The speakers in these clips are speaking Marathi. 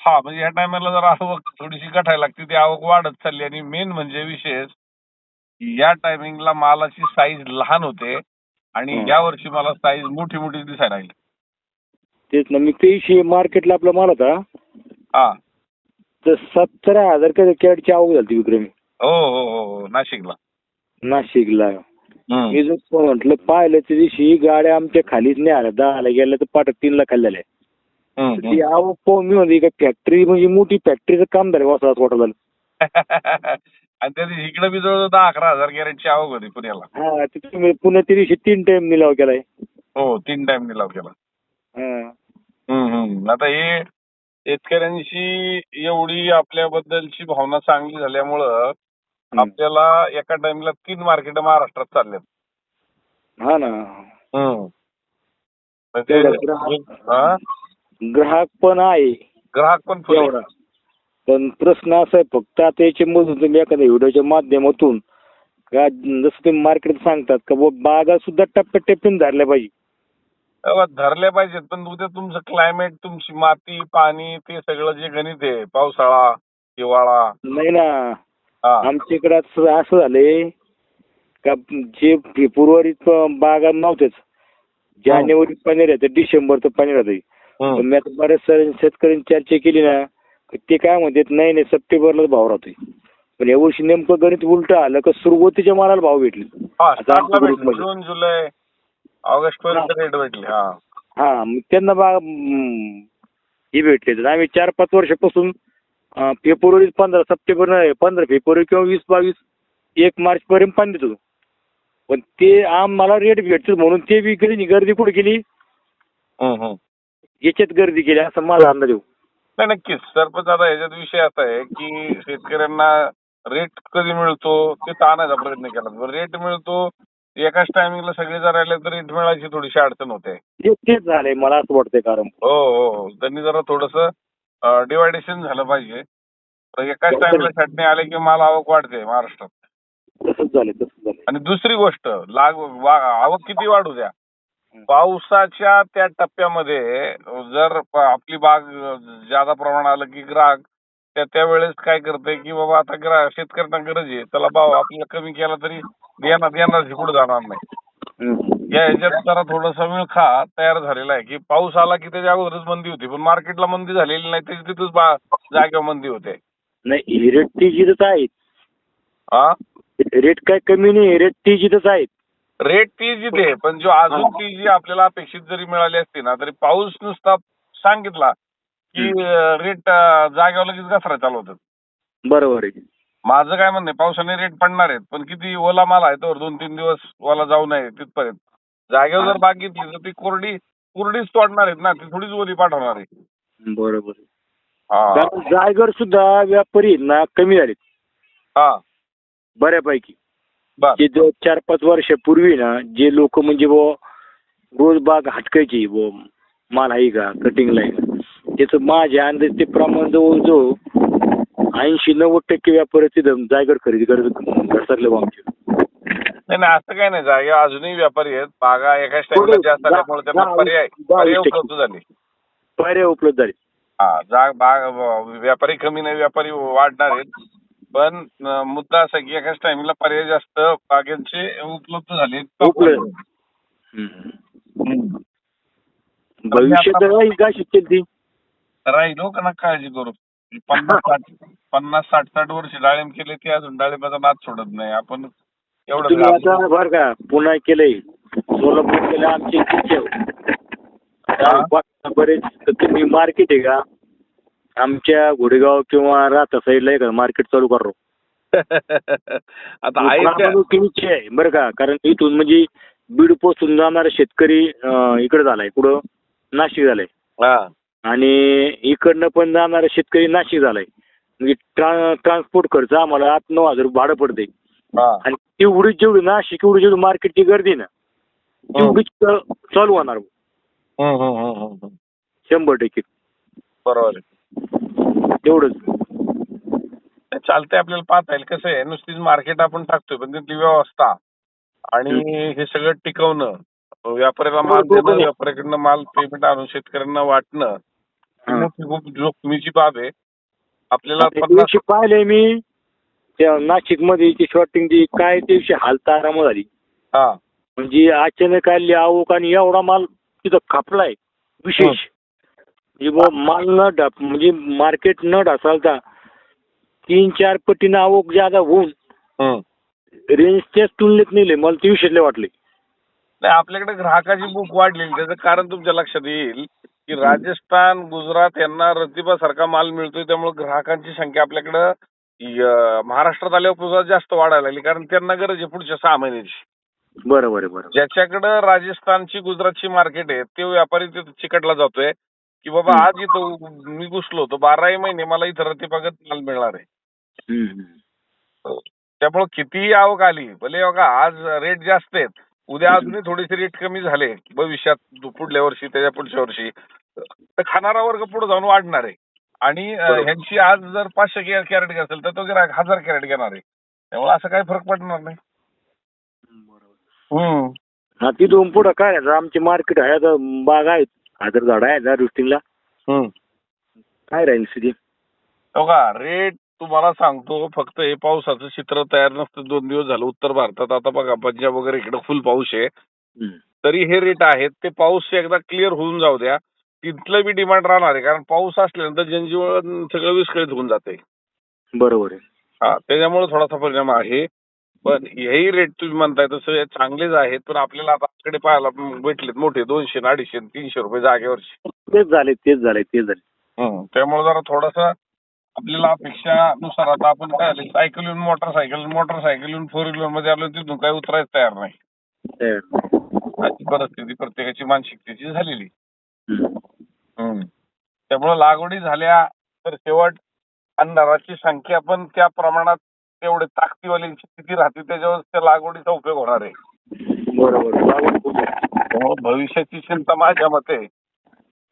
हा म्हणजे या टायमाला जरा आवक थोडीशी गठायला लागते. ती आवक वाढत चालली आणि मेन म्हणजे विशेष या टायमिंगला मालाची साईज लहान होते आणि हं. या वर्षी मला साईज मोठी मोठी दिसायला लागली. तेच ना मी तेवीसशे मार्केटला आपला माल होता. हा. तर सतरा हजार काय कॅडची आवक झाली विक्रमी. हो हो हो हो नाशिकला. नाशिकला. मी जर म्हटलं पाहिलं त्या दिवशी गाड्या आमच्या खालीच नाही आल्या दहाला गेल्या तर पाठ तीनला खाल्लेल्या हं, आवक पाहून मी फॅक्टरी म्हणजे मोठी फॅक्टरीचं काम झालं वासा वाटत झालं आणि त्या दिवशी इकडे बी जवळ दहा अकरा हजार कॅरेटची आवक होती पुण्याला हा ते तुम्ही पुन्हा त्या दिवशी तीन टाइम निलाव केलाय हो तीन टाइम निलाव केला हा. हम्म, हम्म. आता हे शेतकऱ्यांशी एवढी आपल्याबद्दलची भावना चांगली झाल्यामुळं. आपल्याला एका टाइमला तीन मार्केट महाराष्ट्रात चाललेत हा ना म्हणजे तेवढं हा? ग्राहक पण आहे. ग्राहक पण फुले. एवढा. पण प्रश्न असा आहे फक्त आता याच्यामधून तुम्ही एखाद्या व्हिडिओच्या माध्यमातून का जसं तुम्ही मार्केट सांगतात का बुवा बागा सुद्धा टप्प्याटप्प्याने धरल्या पाहिजे. तेव्हा धरले पाहिजेत पण उद्या तुमचं क्लायमेट तुमची माती पाणी ते सगळं जे गणित आहे पावसाळा हिवाळा. नाही ना. हा. आमच्या इकडे असं असं झालंय का जे फेब्रुवारीत बागा नव्हतेच. जानेवारीत पाणी राहतं डिसेंबर तर पाणी राहतं. पण मी आता बऱ्याच साऱ्या शेतकऱ्यांची चर्चा केली ना ते काय म्हणतात नाही नाही सप्टेंबरलाच भाव राहतोय. पण यावर्षी नेमकं गणित उलट आलं का सुरुवातीच्या मालाला भाव भेटले. हा. जून जुलै ऑगस्ट पर्यंत रेट भेटले हा. हा मग त्यांना हे भेटले. आम्ही चार पाच वर्षापासून फेब्रुवारी पंधरा सप्टेंबर पंधरा फेब्रुवारी किंवा वीस बावीस एक मार्च पर्यंत पाणी देतो पण ते आम्हाला रेट भेटतो म्हणून ते बी गर्दी कुठे गेली हम्म. याच्यात गर्दी केली असं माझा अंदाज येऊ नाही नक्कीच. सरपंच आता ह्याच्यात विषय असा आहे की शेतकऱ्यांना रेट कधी मिळतो ते ताणायचा प्रयत्न केला. रेट मिळतो एकाच टायमिंगला सगळे जर राहिले तर रेट मिळायची थोडीशी अडचण होते. ते तेच झालंय मला असं वाटतंय कारण. हो हो हो. त्यांनी जरा थोडस डिवायडेशन झालं पाहिजे. तर एकाच. टाइमला छाटणी आले की माल आवक वाढते महाराष्ट्रात. तसंच झालंय तसंच झालंय. आणि दुसरी गोष्ट लाग वा- आवक किती वाढू द्या. पावसाच्या त्या टप्प्यामध्ये जर आपली बाग ज्यादा प्रमाण आलं की ग्राहक त्या त्यावेळेस काय करते की बाबा आता ग्राहक शेतकऱ्यांना गरज आहे. त्याला भाव आपल्याला कमी केला तरी देणार देणार पुढे जाणार नाही. या ह्याच्यात जरा थोडासा विळखा तयार झालेला आहे की पाऊस आला की त्याच्या अगोदरच मंदी होती. पण मार्केटला मंदी झालेली नाही त्याची तिथंच बा- जागेवर मंदी होते. नाही रेट टीजीतच आहेत. हा रेट काय कमी नाही रेट टीजीतच आहेत. रेट ती जिथे पण जो अजून ती जी आपल्याला अपेक्षित जरी मिळाली असती ना तरी पाऊस नुसता सांगितला की रेट जागेवर लगेच घसरा चालू होतात. बरोबर आहे माझं काय म्हणणं पावसाने रेट पडणार आहेत पण किती ओला माल आहे तर दोन तीन दिवस ओला जाऊ नये तिथपर्यंत. जागेवर जर बाग घेतली तर ती कोरडी कोरडीच तोडणार आहेत ना ती थोडीच ओली पाठवणार आहे. बरोबर कारण जायगर सुद्धा व्यापारी ना कमी झालेत. हा. बऱ्यापैकी. बर. जे जो चार पाच वर्षापूर्वी ना जे लोक म्हणजे बुवा रोज बाग हटकायची बुवा माल आहे का कटिंगला आहे का त्याचं माझ्या अंदाज ते प्रमाण जवळजवळ ऐंशी नव्वद टक्के व्यापारी तिथं जायगर खरेदी करत घसरले आमचे. नाही नाही असं काही नाही जागे अजूनही व्यापारी आहेत. बागा एकाच टाइमला जास्त असल्यामुळे त्यांना दहा- पर्याय. उपलब्ध झाले. पर्याय उपलब्ध झाले. हा जाग बाग व्यापारी कमी नाही व्यापारी वाढणार आहेत. पण मुद्दा असा की एकाच टाइमला पर्याय जास्त बागांचे उपलब्ध झाले राहील का ना काळजी करू? पन्नास साठ पन्नास साठ साठ वर्ष डाळिंब केले ते अजून डाळिंबाचा नाद सोडत नाही. आपण एवढं बरं का पुन्हा केलंय. सोलापूर केलं आमची बरेच तुम्ही मार्केट आहे का? आमच्या घोडेगाव किंवा राहता साईडला आहे का मार्केट चालू करो. आता आहे त्या- इच्छा आहे? बरं का? कारण इथून म्हणजे बीड पोचून जाणारा शेतकरी अं, इकडे झालाय. कुठं नाशिक झालाय. हा. आणि इकडनं पण जाणारा शेतकरी नाशिक झालाय. म्हणजे ट्रा ट्रान्सपोर्ट खर्च आम्हाला आठ नऊ हजार भाडं पडते हा. आणि तेवढी जेवढी नाशिक एवढी जेवढी मार्केटची गर्दी ना तेवढी चालू होणार. हम्म, हम्म, हम्म, हम्म, हम्म. शंभर टक्के. बरोबर आहे. तेवढंच. चालतंय आपल्याला पाहता येईल. कसं आहे नुसतीच मार्केट आपण टाकतोय पण तिथली व्यवस्था आणि हे सगळं टिकवणं व्यापाऱ्याला माल बरोबर देणं आहे. व्यापाऱ्याकडनं माल पेमेंट आणून शेतकऱ्यांना वाटणं हा. मोठी खूप जोखमीची बाब आहे. आपल्याला त्या पन्नास दिवशी पाहिले मी त्या नाशिकमध्ये शॉटिंग ची काय त्या दिवशी हालत आराम झाली. हा. म्हणजे अचानक आली आवक आणि एवढा माल तिथं खापलाय विशेष. म्हणजे बुवा माल न ढाप म्हणजे मार्केट न ढासालता तीन चार पटीनं आवक ज्यादा होऊन हम्म. रेंजच्याच तुलनेत नेले. मला ते विषयले वाटले. नाही आपल्याकडे ग्राहकाची बुक वाढलेली. त्याचं कारण तुमच्या लक्षात येईल की राजस्थान गुजरात यांना रतिबासारखा माल मिळतोय. त्यामुळे ग्राहकांची संख्या आपल्याकडं य- महाराष्ट्रात आल्यावर सुद्धा जास्त वाढायला लागली. कारण त्यांना गरज आहे पुढच्या सहा महिन्याची. बरोबर आहे बरोबर ज्याच्याकडं राजस्थानची गुजरातची मार्केट आहे ते व्यापारी तिथं चिकटला जातोय. की बाबा. आज इथं मी घुसलो होतो बाराही महिने मला इथं रतिबागत माल मिळणार आहे. त्यामुळे कितीही आवक आली भले बघा आज रेट जास्त आहेत उद्या अजूनही थोडेसे रेट कमी झाले भविष्यात पुढल्या वर्षी त्याच्या पुढच्या वर्षी तर खाणारा वर्ग पुढे जाऊन वाढणार आहे आणि. ह्यांची आज जर पाचशे कॅ- कॅरेट असेल तर तो गिरायक हजार कॅरेट घेणार आहे त्यामुळे असं काही फरक पडणार नाही. हा तिथून पुढं काय आमचे मार्केट आहे बाग आहेत हजार झाड आहे रुस्टिंगला हम्म. काय राहील स्थिती बघा रेट तुम्हाला सांगतो फक्त हे पावसाचं चित्र तयार नसतं. दोन दिवस झालं उत्तर भारतात. आता बघा पंजाब वगैरे इकडे फुल पाऊस आहे. हम्म. तरी हे रेट आहेत. ते पाऊस एकदा क्लिअर होऊन जाऊ द्या. तिथलं बी डिमांड राहणार आहे. कारण पाऊस असल्यानंतर जनजीवन सगळं विस्कळीत होऊन जाते बरोबर आहे. हा त्याच्यामुळे थोडासा परिणाम आहे. पण हेही रेट तुम्ही म्हणताय तसं हे चांगलेच आहेत. पण आपल्याला आता आपल्याकडे पाहायला भेटलेत मोठे दोनशे अडीचशे तीनशे रुपये जागेवरचे. तेच झाले तेच झाले तेच झाले. त्यामुळे जरा थोडासा आपल्याला अपेक्षानुसार आता आपण काय झालं सायकल येऊन मोटरसायकल मोटरसायकल येऊन फोर व्हीलरमध्ये आलो तिथून काही उतरायचं तयार नाही. ते- अशी परिस्थिती प्रत्येकाची मानसिकतेची झालेली. हम्म. त्यामुळे लागवडी झाल्या तर शेवट अंधाराची संख्या पण त्या प्रमाणात तेवढे ताकदीवाल्यांची किती राहते त्याच्यावर त्या लागवडीचा उपयोग होणार आहे. बरोबर. भविष्याची चिंता माझ्या मते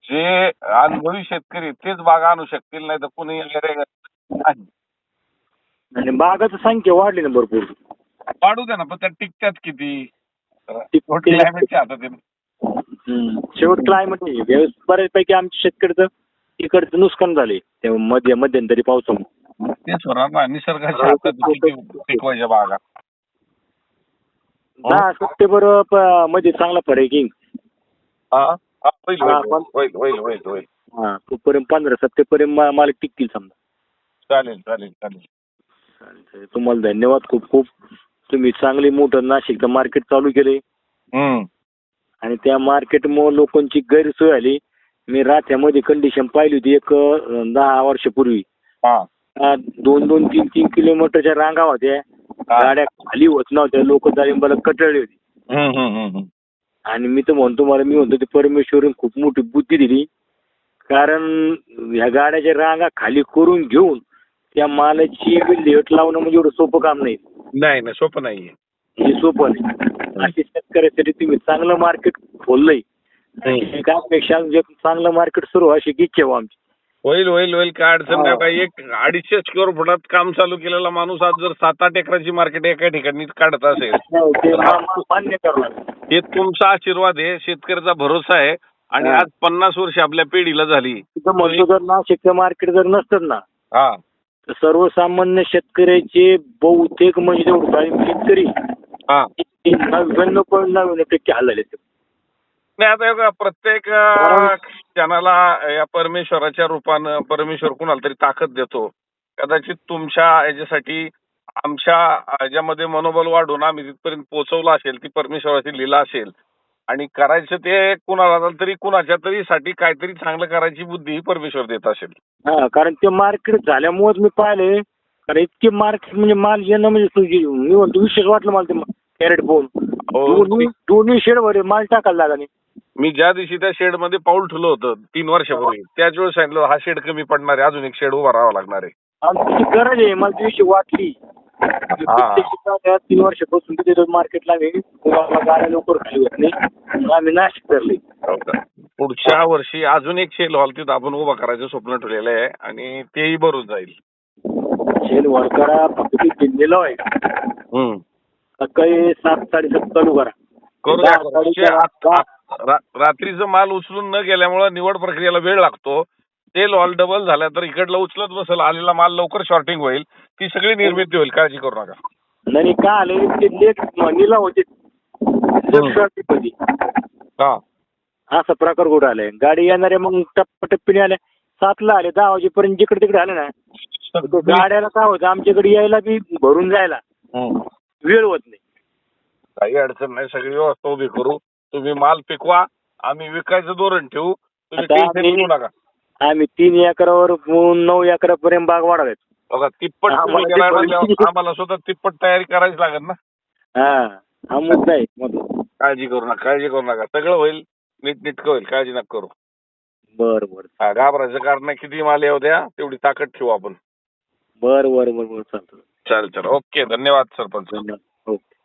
जे अनुभवी शेतकरी तेच बागा आणू शकतील नाही तर कुणी नाही. आणि बागाची संख्या वाढली ना भरपूर. वाढू द्या ना पण त्या टिकत्यात किती. शेवट क्लायमेट नाही बऱ्याचपैकी आमच्या शेतकऱ्याचं इकडचं नुकसान झाले मध्ये मध्यंतरी पावसामुळे. तेच होणार ना निसर्गाच्या हातात किती टिकवायच्या बागा. दहा सप्टेंबर प- मध्ये चांगला फरक आहे की हा हा, होईल हा, होईल पण- होईल होईल होईल होईल. हा तोपर्यंत पंधरा सप्टेंबर मा- माल टिकतील समजा. चालेल चालेल चालेल. चालतंय. तुम्हाला धन्यवाद खूप खूप. तुम्ही चांगली मोठं नाशिकचं मार्केट चालू केले. हम्म. आणि त्या मार्केटमुळे लोकांची गैरसोय झाली मी रात्यामध्ये कंडिशन पाहिली होती एक अं, दहा वर्षापूर्वी. हा. दोन दोन तीन तीन किलोमीटरच्या रांगा होत्या. हा. गाड्या खाली होत नव्हत्या. लोक डाळिंबाला कटळली होती. हम्म. आणि मी तर म्हणतो मला मी म्हणतो ते परमेश्वरून खूप मोठी बुद्धी दिली. कारण ह्या गाड्याच्या रांगा खाली करून घेऊन त्या मालाची लेट लावणं म्हणजे एवढं सोपं काम नाही. नाही नाही सोपं नाहीये. हे सोपं नाही. असे शेतकऱ्यासाठी तुम्ही चांगलं मार्केट खोललंय. हम्म. त्यापेक्षा जे चांगलं मार्केट सुरू व्हायची इच्छा आहे आमची. होईल होईल होईल. काय अडचण नाही हा. आता एक अडीचशे स्क्वेअर फुटात काम चालू केलेला माणूस आज जर सात आठ एकराची मार्केट एका ठिकाणी काढत असेल ते मा- मा- मान्य करणार हे तुमचा आशीर्वाद आहे शेतकऱ्याचा भरोसा आहे. आणि हा. आज पन्नास वर्ष आपल्या पिढीला झाली. तिथं म्हणतो जर नाशिकचं मार्केट जर नसतं ना हा. तर सर्वसामान्य शेतकऱ्याचे बहुतेक म्हणजे शेतकरी हा. नव्याण्णव पॉईंट नव्याण्णव टक्के हाल झाले ते. नाही आता हे बघा, प्रत्येक अं, क्षणाला या परमेश्वराच्या रूपानं परमेश्वर कुणाला तरी ताकद देतो. कदाचित तुमच्या याच्यासाठी आमच्या याच्यामध्ये मनोबल वाढून आम्ही तिथपर्यंत पोहोचवलं असेल ती परमेश्वराची लीला असेल. आणि करायचं ते कुणाला तरी कुणाच्या तरी साठी काहीतरी चांगलं करायची बुद्धी ही परमेश्वर देत असेल. हा कारण ते मार्केट झाल्यामुळेच मी पाहिले. कारण इतके मार्केट म्हणजे माल येणं म्हणजे तुझी मी म्हणतो विशेष वाटलं मला ते कॅरेट पाहून हो. दोन्ही दोन्ही शेड वर माल टाकायला लागला नाही मी ज्या दिवशी त्या शेडमध्ये पाऊल ठेवलं होतं तीन वर्षापूर्वी त्याच वेळेस सांगितलं हा शेड कमी पडणार आहे अजून एक शेड उभा राहावा लागणार आहे. आणि गरज आहे मला दिवशी वाटली. तीन वर्षापासून तिथे मार्केटला आम्ही गाड्या लवकर खाली होत नाही. मग आम्ही नाशिक धरले हो का? पुढच्या वर्षी अजून एक शेल हॉल तिथं आपण उभा करायचं स्वप्न ठेवलेलं आहे आणि तेही भरून जाईल. शेल वर करा फक्त ते आहे. हम्म. सकाळी सात साडेसात चालू करा. करूया दहा. साडेचार, रा- रात्रीचं माल उचलून न गेल्यामुळं निवड प्रक्रियेला वेळ लागतो. सेल ऑल डबल झाला तर इकडलं उचलत बसेल आलेला माल लवकर शॉर्टिंग होईल. ती सगळी निर्मिती होईल. काळजी करू नका. नाही का आले ते लेट निला होते. हा. असा प्रकार कुठं आलाय? गाडी येणारे मग टप्प्याटप्पीने आले सातला आले दहा वाजेपर्यंत जिकडे तिकडे आले ना गाड्याला काय होतं? आमच्याकडे यायला बी भरून जायला. वेळ होत नाही. काही अडचण नाही. सगळी व्यवस्था उभी करू. तुम्ही माल पिकवा आम्ही विकायचं धोरण ठेवू तुम्ही आता टेन्शन आम्ही- नका. आम्ही तीन एकरावर नऊ एकरापर्यंत बाग वाढवायचो. बघा तिप्पट आम्हाला तुम्ही ते स्वतः तिप्पट तयारी करावीच लागेल ना? हा हा मुद्दा आहे मधून काळजी करू नका काळजी करू नका. सगळं होईल नीट नीटकं होईल काळजी नका करू. बरं बरं. हा, घाबरायचं कारण नाही किती माल येऊ द्या तेवढी ताकद ठेवू आपण. बरं बरं बरं बरं चालतं चालेल चालेल. ओके धन्यवाद सरपंच. धन्यवाद. ओके.